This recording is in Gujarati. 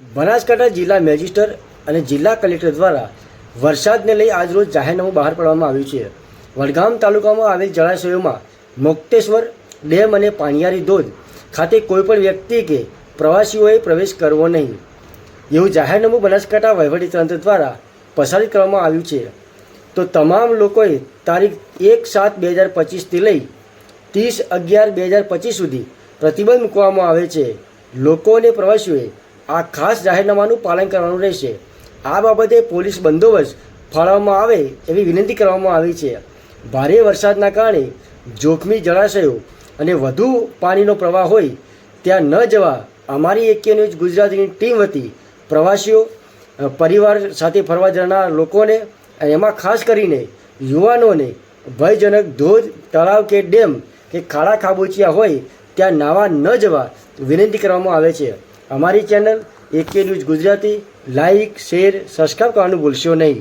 બનાસકાંઠા જિલ્લા મેજિસ્ટર અને જિલ્લા કલેક્ટર દ્વારા વરસાદને લઈ આજરોજ જાહેરનામું બહાર પાડવામાં આવ્યું છે. વડગામ તાલુકામાં આવેલ જળાશયોમાં મુક્તેશ્વર ડેમ અને પાણીયારી ધોધ ખાતે કોઈપણ વ્યક્તિ કે પ્રવાસીઓએ પ્રવેશ કરવો નહીં. એવું જાહેરનામું બનાસકાંઠા વહીવટીતંત્ર દ્વારા પસારિત કરવામાં આવ્યું છે. તો તમામ લોકોએ તારીખ એક સાત બે હજાર પચીસથી લઈ ત્રીસ અગિયાર બે હજાર પચીસ સુધી પ્રતિબંધ મૂકવામાં આવે છે. લોકો અને પ્રવાસીઓએ આ ખાસ જાહેરનામાનું પાલન કરવાનું રહેશે. આ બાબતે પોલીસ બંદોબસ્ત ફાળવવામાં આવે એવી વિનંતી કરવામાં આવી છે. ભારે વરસાદના કારણે જોખમી જળાશયો અને વધુ પાણીનો પ્રવાહ હોય ત્યાં ન જવા અમારી એકે ન્યૂઝ ગુજરાતીની ટીમ વતી પ્રવાસીઓ પરિવાર સાથે ફરવા જનાર લોકોને એમાં ખાસ કરીને યુવાનોને ભયજનક ધોધ, તળાવ કે ડેમ કે ખાડા ખાબોચિયા હોય ત્યાં નાવા ન જવા વિનંતી કરવામાં આવે છે. અમારી channel A K news Gujarati. Like share subscribe કરવાનું ભૂલશો નહીં.